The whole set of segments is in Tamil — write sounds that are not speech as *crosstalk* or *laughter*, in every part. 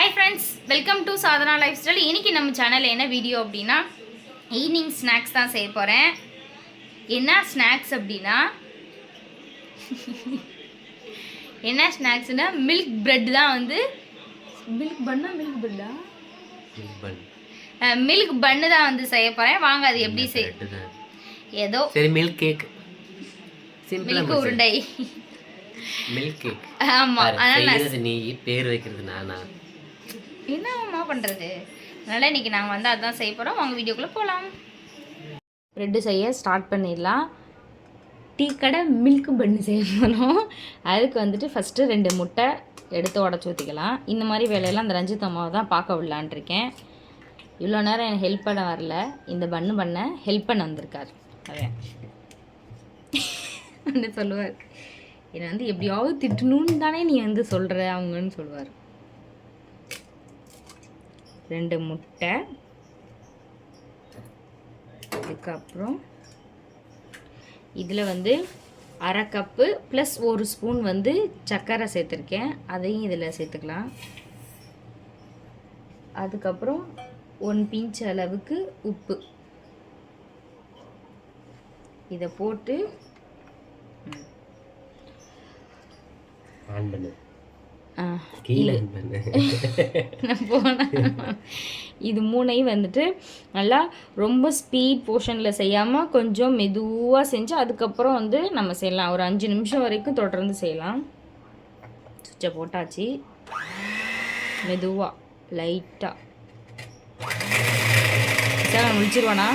Hi friends welcome to Sadhana lifestyle இன்னைக்கு நம்ம சேனலில் என்ன வீடியோ அப்படின்னா ஈவினிங் ஸ்நாக்ஸ் தான் செய்ய போகிறேன் என்ன ஸ்நாக்ஸ் அப்படின்னா என்ன ஸ்நாக்ஸ்னா மில்க் பிரெட் தான் வந்து. மில்க் பண்ணா மில்க் பிரெட்டா மில்க் பன்னு தான் வந்து செய்ய போகிறேன் வாங்க அது எப்படி செய் ஏதோ சரி மில்க் கேக் மில்க் உருண்டை. மில்க் கேக் ஆமாம் அதனால் பேர் வைக்கிறது நானா? என்னம்மா பண்ணுறது அதனால் இன்றைக்கி நாங்கள் வந்து அதுதான் செய்ய போகிறோம் வாங்க வீடியோக்குள்ளே போகலாம் ப்ரெட்டு செய்ய ஸ்டார்ட் பண்ணிடலாம். டீ கடை மில்க் பண்ணு செய்ய போகிறோம் அதுக்கு வந்துட்டு ஃபஸ்ட்டு ரெண்டு முட்டை எடுத்து உடச்சி ஊற்றிக்கலாம் இந்த மாதிரி வேலையெல்லாம் அந்த ரஞ்சித் அம்மாவை தான் பார்க்க விடலான்ட்ருக்கேன் இவ்வளோ நேரம் எனக்கு ஹெல்ப் பண்ண வரல. இந்த பண்ணு பண்ண ஹெல்ப் பண்ண வந்திருக்கார். அவன் வந்து சொல்லுவார். என்னை வந்து எப்படியாவது திட்டணும்னு தானே நீ வந்து சொல்கிற அவங்கன்னு சொல்லுவார். ரெண்டு முட்டை. அதுக்கப்புறம் இதில் வந்து அரை கப்பு ப்ளஸ் ஒரு ஸ்பூன் வந்து சர்க்கரை சேர்த்துருக்கேன். அதையும் இதில் சேர்த்துக்கலாம். அதுக்கப்புறம் ஒன் பிஞ்ச் அளவுக்கு உப்பு. இதை போட்டு ஆன் பண்ணு. *laughs* போனேன் இது மூணையும் வந்துட்டு நல்லா ரொம்ப ஸ்பீட் போர்ஷனில் செய்யாமல் கொஞ்சம் மெதுவாக செஞ்சு அதுக்கப்புறம் வந்து நம்ம செய்யலாம். ஒரு அஞ்சு நிமிஷம் வரைக்கும் தொடர்ந்து செய்யலாம். சுவிட்சை போட்டாச்சு. மெதுவாக லைட்டாக சார் நான் முடிச்சிருவானா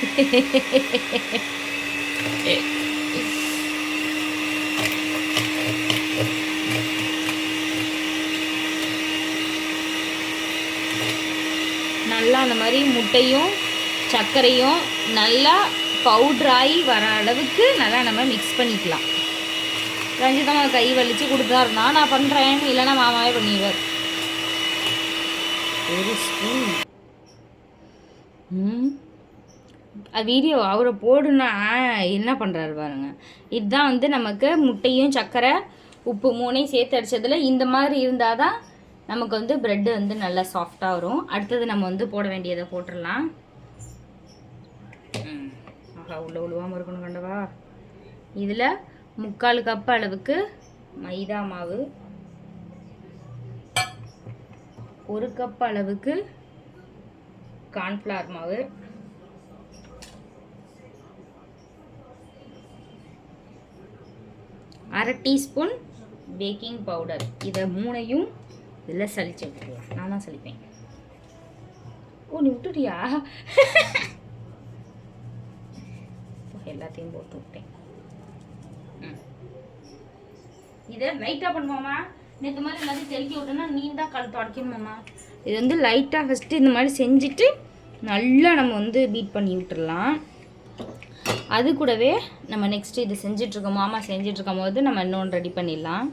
*laughs* நல்லா அந்த மாதிரி முட்டையும் சர்க்கரையும் நல்லா பவுட்ராகி வர அளவுக்கு நல்லா நம்ம மிக்ஸ் பண்ணிக்கலாம். ரஞ்சிதமா கை வலிச்சு கொடுத்தாருனா நான் பண்ணுறேன் இல்லைன்னா மாமாவே பண்ணிடுவார் ஒரு ஸ்பூன் அது வீடியோ அவரை போடுனா என்ன பண்ணுறாரு பாருங்க. இதுதான் வந்து நமக்கு முட்டையும் சர்க்கரை உப்பு மூணையும் சேர்த்து அடிச்சதுல இந்த மாதிரி இருந்தால் தான் நமக்கு வந்து ப்ரெட்டு வந்து நல்லா சாஃப்டாக வரும். அடுத்தது நம்ம வந்து போட வேண்டியதை போட்டுடலாம். ஆஹா உள்ள உழுவாமல் இருக்கணும் கண்டவா. இதில் முக்கால் கப் அளவுக்கு மைதா மாவு. ஒரு கப் அளவுக்கு கார்ன்ஃப்ளவர் மாவு. அரை டீஸ்பூன் பேக்கிங் பவுடர் இதை மூணையும் இதில் சலிச்சு விட்டுருவா நான் தான் சலிப்பேன். ஓ நீ விட்டுட்டியா? எல்லாத்தையும் போட்டு விட்டேன். இதை லைட்டாக பண்ணுவோமா நேற்று மாதிரி எல்லாத்தையும் தெளிக்க விட்டோன்னா நீ தான் கல் தொடக்கணுமாம்மா இது வந்து லைட்டாக ஃபஸ்ட்டு இந்த மாதிரி செஞ்சுட்டு நல்லா நம்ம வந்து பீட் பண்ணி விட்டுடலாம் அது கூடவே நம்ம நெக்ஸ்ட்டு இது செஞ்சிட்ருக்கோம் மாமா செஞ்சிட்ருக்கும் போது நம்ம இன்னொன்று ரெடி பண்ணிடலாம்.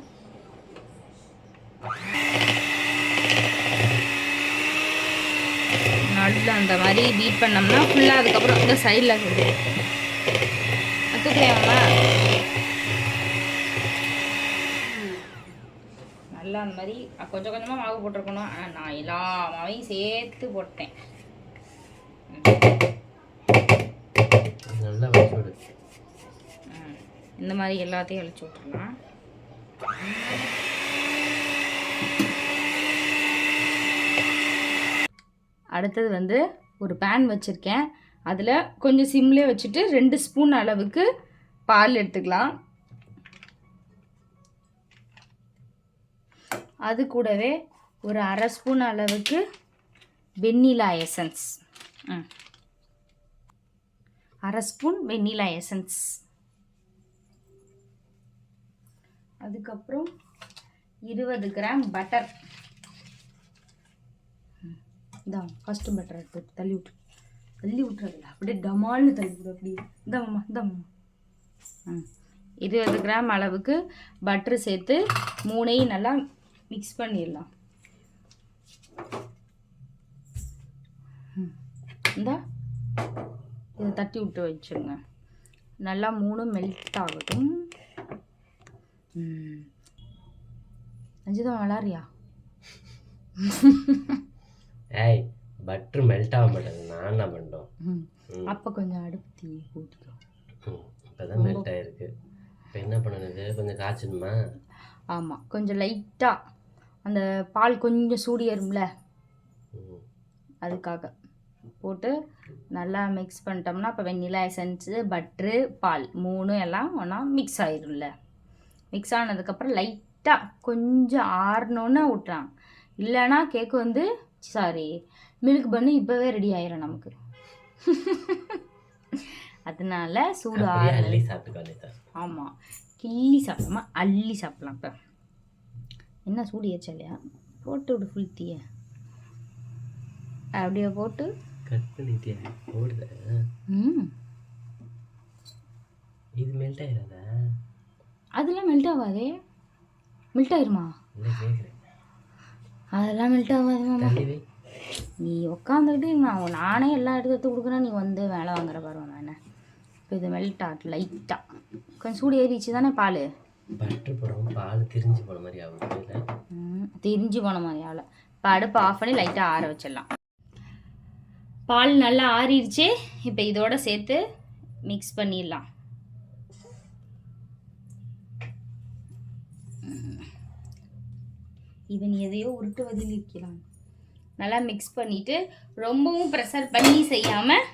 நல்லா அந்த மாதிரி பீட் பண்ணோம்னா ஃபுல்லாக அதுக்கப்புறம் இந்த சைடில் கற்றுக்கலையாம்மா நல்லா அந்த மாதிரி கொஞ்சம் கொஞ்சமாக மாவு போட்டிருக்கணும். நான் எல்லா மாவையும் சேர்த்து போட்டேன். இந்த மாதிரி எல்லாத்தையும் அழிச்சு விட்டுறலாம். அடுத்தது வந்து ஒரு பேன் வச்சுருக்கேன். அதில் கொஞ்சம் சிம்லே வச்சுட்டு ரெண்டு ஸ்பூன் அளவுக்கு பால் எடுத்துக்கலாம். அது கூடவே ஒரு அரை ஸ்பூன் அளவுக்கு வெண்ணிலா எசன்ஸ் அரை ஸ்பூன் வெண்ணிலா எசன்ஸ் அதுக்கப்புறம் இருபது கிராம் பட்டர் இதான் ஃபஸ்ட்டு பெட்டர் எடுத்து தள்ளி விட்டு. தள்ளி விட்டுறதில்ல அப்படியே டமால்னு தள்ளி விடு அப்படியே. இந்தாம்மா இந்தாம்மா ம். இருபது கிராம் அளவுக்கு பட்டர் சேர்த்து மூணையும் நல்லா மிக்ஸ் பண்ணிடலாம். ம். இந்தா. இதை தட்டி விட்டு வச்சுருங்க. நல்லா மூணு மெல்ட் ஆகட்டும். அஞ்சுதான் விளாட்றியா *laughs* ஏய் பட்ரு மெல்ட் ஆக மாட்டேங்குது. நான் என்ன பண்ணிட்டோம் ம். ம். அப்போ கொஞ்சம் அடுப்பு தீ ஊற்றிக்கோ இப்போ தான் மெல்ட் ஆயிருக்கு. இப்போ என்ன பண்ணணுது கொஞ்சம் காய்ச்சணுமா ஆமாம் கொஞ்சம் லைட்டாக அந்த பால் கொஞ்சம் சூடியரும்ல ம். அதுக்காக போட்டு நல்லா மிக்ஸ் பண்ணிட்டோம்னா இப்போ வெண்ணிலா எசன்ஸு பட்ரு பால் மூணு எல்லாம் ஒன்றா மிக்ஸ் ஆயிரும்ல? மிக்ஸ் ஆனதுக்கப்புறம் லைட்டாக கொஞ்சம் ஆறணுன்னு விட்றான் இல்லைன்னா கேக்கு வந்து சாரி மில்க் பண்ணு இப்போவே ரெடி ஆயிரும் நமக்கு. அதனால சூடு அள்ளி ஆமாம் கிள்ளி சாப்பிடாம அள்ளி சாப்பிடலாம் இப்போ. என்ன சூடு ஏச்சலையா போட்டு விடு ஃபுல் தீய அப்படியே போட்டு. கட் பண்ணிட்டியா? ஓடுத ம். இது மெல்ட் ஆயிடாதா அதெல்லாம் மெல்ட் ஆகாதே. மெல்ட் ஆயிருமா? இல்லை கேட்குறேன் அதெல்லாம் மெல்ட் ஆகாது மாமா. தள்ளி வை. நீ உட்காந்துக்கிட்டு நான் நானே எல்லா எடுத்து கொடுக்குறேன். நீ வந்து வேலை வாங்குற பருவம் தானே இப்போ இது மெல்ட் ஆகட்டும் லைட்டாக கொஞ்சம் சூடு ஏறிச்சு தானே பால்? பட்ரு போடுறோம் பால் திரிஞ்சு போன மாதிரி ஆகும் திரிஞ்சு போன மாதிரி ஆகல. இப்போ அடுப்பு ஆஃப் பண்ணி லைட்டாக ஆற வச்சிடலாம். பால் நல்லா ஆறிடுச்சு. இப்போ இதோட சேர்த்து மிக்ஸ் பண்ணிடலாம். இவன் எதையோ உருட்டுவதில் இருக்கிறான். நல்லா மிக்ஸ் பண்ணிவிட்டு ரொம்பவும் ப்ரெஷர் பண்ணி செய்யாமல்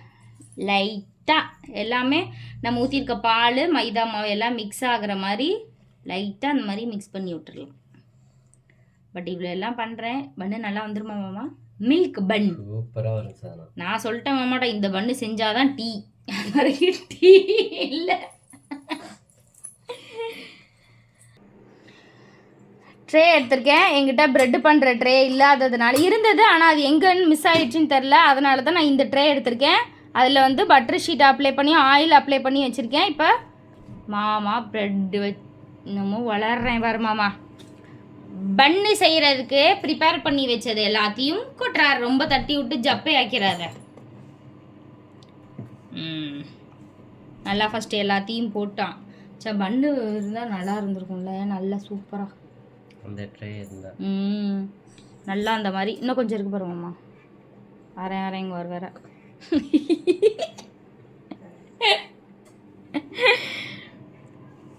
லைட்டாக எல்லாமே நம்ம ஊற்றிருக்க பால் மைதா மாவு எல்லாம் மிக்ஸ் ஆகுற மாதிரி லைட்டாக அந்த மாதிரி மிக்ஸ் பண்ணி விட்டுறலாம். பட் இவ்வளோ எல்லாம் பண்ணுறேன் பண்ணு நல்லா வந்துருமா மாமா? மில்க் பன் நான் சொல்லிட்டேன் மாமாட்டா இந்த பண்ணு செஞ்சாதான் டீ அது வரைக்கும் டீ இல்லை. ட்ரே எடுத்திருக்கேன். எங்கிட்ட ப்ரெட் பண்ணுற ட்ரே இல்லாததுனால இருந்தது. ஆனால் அது எங்கேன்னு மிஸ் ஆயிடுச்சுன்னு தெரில அதனால தான் நான் இந்த ட்ரே எடுத்திருக்கேன். அதில் வந்து பட்டர் ஷீட் அப்ளை பண்ணி ஆயில் அப்ளை பண்ணி வச்சுருக்கேன். இப்போ மாமா ப்ரெட்டு வச் இன்னமும் வளர்றேன் பாரு மாமா. பன்னு செய்கிறதுக்கு ப்ரிப்பேர் பண்ணி வச்சது எல்லாத்தையும் கொட்டுறாரு. ரொம்ப தட்டி விட்டு ஜப்பை ஆக்கிறாத நல்லா ஃபஸ்ட்டு எல்லாத்தையும் போட்டான். சே பன்னு இருந்தால் நல்லா இருந்திருக்கும்ல. நல்லா சூப்பராக அந்த ட்ரே இருந்தா. ம். நல்லா அந்த மாதிரி. இன்னும் கொஞ்சம் இருக்கு பாருங்கம்மா வரேன் வரேன் இங்கே ஒரு வேற.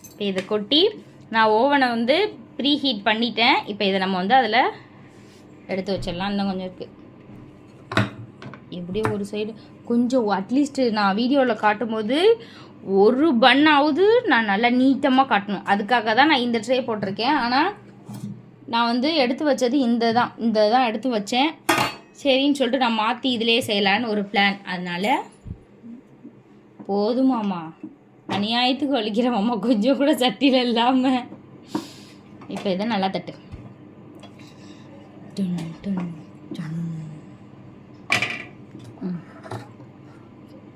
இப்போ இதை கொட்டி நான் ஓவனை வந்து ப்ரீ ஹீட் பண்ணிட்டேன். இப்போ இதை நம்ம வந்து அதில் எடுத்து வச்சிடலாம். இன்னும் கொஞ்சம் இருக்குது எப்படியோ ஒரு சைடு கொஞ்சம் அட்லீஸ்ட்டு நான் வீடியோவில் காட்டும்போது ஒரு பண்ணாவது நான் நல்லா நீட்டமாக காட்டணும். அதுக்காக தான் நான் இந்த ட்ரே போட்டிருக்கேன். ஆனால் நான் வந்து எடுத்து வச்சது இந்த தான் இந்த தான் எடுத்து வச்சேன். சரின்னு சொல்லிட்டு நான் மாற்றி இதிலே செய்யலான்னு ஒரு பிளான் அதனால் போதுமாம்மா அநியாயத்துக்கு வலிக்கிற கொஞ்சம் கூட சட்டியில் இல்லாமல் இப்போ இதை நல்லா தட்டு.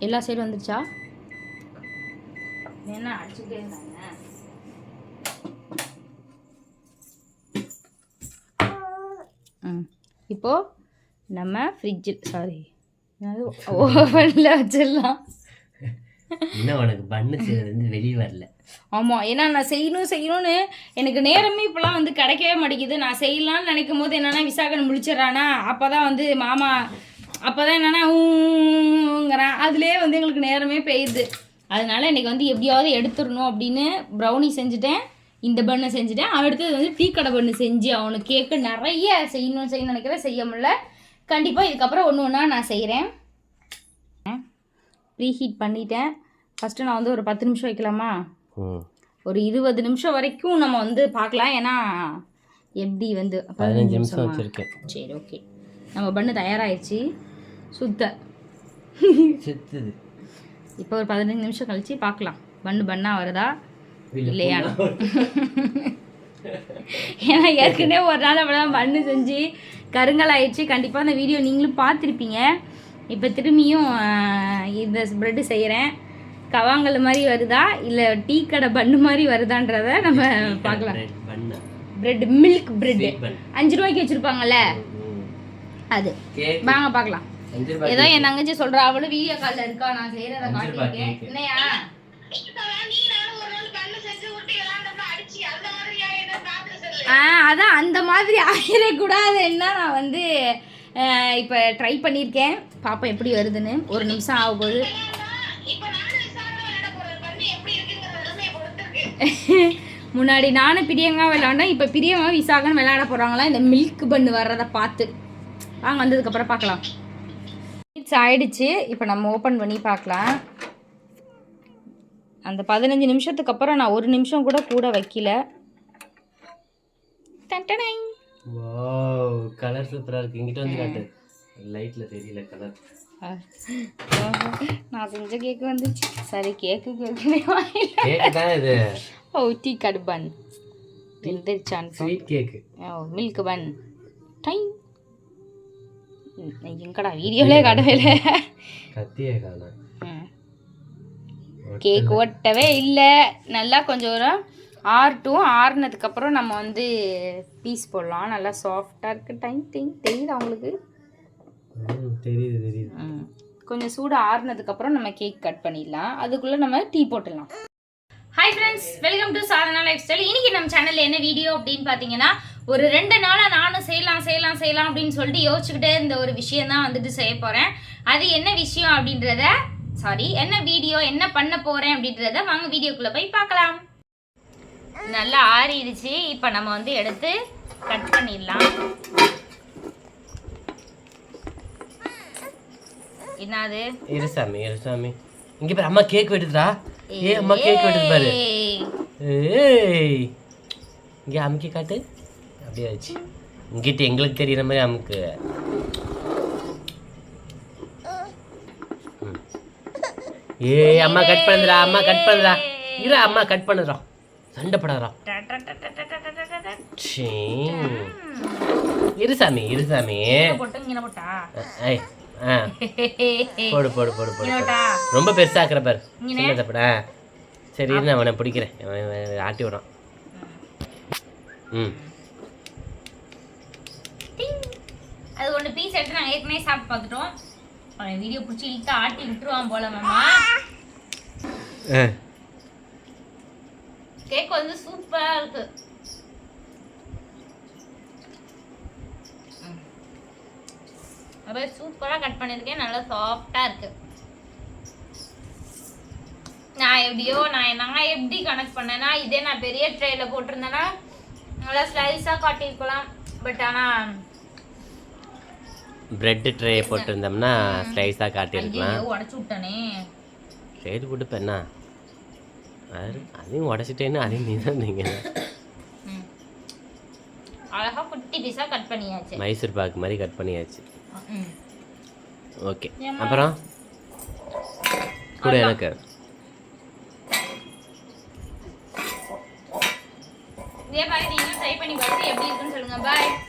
எல்லா சைடும் வந்துருச்சா? என்ன அடிச்சுட்டே இருந்தாங்க. இப்போ நம்ம ஃப்ரிட்ஜில் சாரி ஓவனில் வச்சிடலாம். இன்னும் உனக்கு பண்ணு செய்யறது வெளியே வரல. ஆமாம் ஏன்னா நான் செய்யணும் செய்யணும்னு எனக்கு நேரமே இப்போலாம் வந்து கிடைக்கவே மாட்டேங்குது. நான் செய்யலாம்னு நினைக்கும் போது என்னென்னா விசாகன் முடிச்சிடறானா அப்போ தான் வந்து மாமா அப்போ தான் என்னென்னா ஊங்கிறான். அதுலேயே வந்து எங்களுக்கு நேரமே பெய்யுது அதனால இன்னைக்கு வந்து எப்படியாவது எடுத்துடணும் அப்படின்னு ப்ரௌனி செஞ்சுட்டேன். இந்த பண்ணை செஞ்சுட்டேன். அடுத்தது வந்து டீ கடை பண்ணு செஞ்சு அவனுக்கு கேக்கு நிறைய செய்யணும்னு செய்யணும்னு நினைக்கிறேன் செய்ய முடியல. கண்டிப்பாக இதுக்கப்புறம் ஒன்று ஒன்றா நான் செய்கிறேன் ப்ரீ ஹீட் பண்ணிட்டேன். ஃபஸ்ட்டு நான் வந்து ஒரு பத்து நிமிஷம் வைக்கலாமா? ஒரு இருபது நிமிஷம் வரைக்கும் நம்ம வந்து பார்க்கலாம். ஏன்னா எப்படி வந்து பதினஞ்சு நிமிஷம்? வச்சிருக்கேன். சரி ஓகே நம்ம பண்ணு தயாராகிடுச்சு சுத்த. செத்துது. இப்போ ஒரு பதினஞ்சு நிமிஷம் கழிச்சு பார்க்கலாம். பண்ணு பண்ணா வருதா? இல்லையா? *laughs* ஏன்னா ஏற்கனவே ஒரு நாள் அப்படிதான் பண்ணு செஞ்சு கருங்கல் ஆயிடுச்சு கண்டிப்பாக அந்த வீடியோ நீங்களும் பார்த்துருப்பீங்க. இப்போ திரும்பியும் இந்த ப்ரெட்டு செய்கிறேன் கவாங்கல் மாதிரி வருதா? இல்லை டீ கடை பண்ணு மாதிரி வருதான்றத நம்ம பார்க்கலாம். Bread milk bread. அஞ்சு ரூபாய்க்கு வச்சுருப்பாங்கல்ல. அது. வாங்க பார்க்கலாம். ஏதோ என் தங்கச்சி சொல்றா அவளும் வீடியோ கால்ல இருக்கா? நான் ரூபாய் காட்டியிருக்கேன். என்னையா? அதான் அந்த மாதிரி ஆகிடக்கூடாதுன்னா நான் வந்து இப்போ ட்ரை பண்ணியிருக்கேன் பாப்பா எப்படி வருதுன்னு. ஒரு நிமிஷம் ஆகும்போது. *laughs* முன்னாடி நானும் பிரியங்கா விளாண்டோம் இப்போ பிரியங்கா விசாகன் விளையாட போகிறாங்களா இந்த மில்க் பண்ணு வர்றதை பார்த்து. வாங்க வந்ததுக்கப்புறம் பார்க்கலாம். இட்ஸ் ஆயிடுச்சு. இப்போ நம்ம ஓப்பன் பண்ணி பார்க்கலாம். அந்த பதினஞ்சு நிமிஷத்துக்கு அப்புறம் நான் ஒரு நிமிஷம் கூட கூட வைக்கல. டன்டனை. வாவ் கலர் சூப்பரா இருக்கு இங்கிட்ட வந்து காட்டு லைட்ல தெரியல கலர். நான் செஞ்ச கேக்கு வந்துச்சு சரி கேக்கு கேக் தான் இது? ஓ டீ கடு பன். வெந்துருச்சான் ஸ்வீட் கேக் ஓ மில்க் பன். டைம். எங்கடா வீடியோலே கடவையில் கத்தியே காணோம் கேக் ஒட்டவே இல்லை. நல்லா கொஞ்சம் ஒரு ஆறட்டும் ஆறுனதுக்கப்புறம் நம்ம வந்து பீஸ் போடலாம். நல்லா சாஃப்டாக இருக்குது டைம் திங் தெரியுது அவங்களுக்கு ம், தெரியுது தெரியுது. கொஞ்சம் சூடு ஆறுனதுக்கப்புறம் நம்ம கேக் கட் பண்ணிடலாம். அதுக்குள்ளே நம்ம டீ போட்டுடலாம். Hi friends welcome to Sadhana lifestyle இன்னைக்கு நம்ம சேனல்ல என்ன வீடியோ அப்படின்னு பார்த்தீங்கன்னா ஒரு ரெண்டு நாளாக நானும் செய்யலாம் செய்யலாம் செய்யலாம் அப்படின்னு சொல்லிட்டு யோசிச்சுக்கிட்டே இருந்த ஒரு விஷயம் தான் வந்துட்டு செய்ய போகிறேன் அது என்ன விஷயம் அப்படின்றத சாரி என்ன வீடியோ என்ன பண்ண போகிறேன் அப்படின்றத வாங்க வீடியோக்குள்ளே போய் பார்க்கலாம். நல்லா ஆறிடுச்சு. இப்போ நம்ம வந்து எடுத்து கட் பண்ணிடலாம். என்னது? இருசாமி இருசாமி இங்க பாரு அம்மா கேக் வெட்டுதுடா. ஏ அம்மா கேக் வெட்டுது பாரு. ஏய். இங்க அமுக்கி காட்டு. அப்படியே ஆச்சு இங்கிட்ட எங்களுக்கு தெரியுற மாதிரி அமுக்கு. ஏய் அம்மா கட் பண்ணுறா அம்மா கட் பண்ணுறா இரு அம்மா கட் பண்ணுறோம் சண்டைப்படாதா சீ இருசாமி இரு சாமி ஆ. போடு போடு போடு போடு ரொம்ப பெருசாக்குற பாரு. சின்னதப்படா சரி இரு அவனை பிடிக்கிறேன். ஆட்டி விடான் ம். அது ஒன்று பீஸ் எடுத்து நாங்கள் ஏற்கனவே சாப்பிட்டு பார்த்துட்டோம். அவனை வீடியோ பிடிச்சி இழுத்து ஆட்டி விட்டுருவான் போல மாமா. ஆ. கேக் வந்து சூப்பராக இருக்கு. அப்படியே சூப்பராக கட் பண்ணியிருக்கேன் நல்லா சாஃப்டாக இருக்கு நான் எப்படியோ நான் நான் எப்படி கனெக்ட் பண்ணேன்னா இதே நான் பெரிய ட்ரேல போட்டிருந்தேன்னா நல்லா ஸ்லைஸாக காட்டியிருக்கலாம். பட் ஆனால் பிரெட் ட்ரே போட்டிருந்தோம்னா ஸ்லைஸாக காட்டியிருக்கலாம். உடச்சு விட்டானே. சரி என்ன? அது அதையும் உடச்சிட்டேன்னு அதையும் நீ தான் நீங்கள் ம். அழகா குட்டி பீஸா கட் பண்ணியாச்சு. மைசூர் பாக்கு மாதிரி கட் பண்ணியாச்சு. ஓகே? அப்புறம்? கூட எனக்கு. இதே மாதிரி நீங்களும் ட்ரை பண்ணி பார்த்து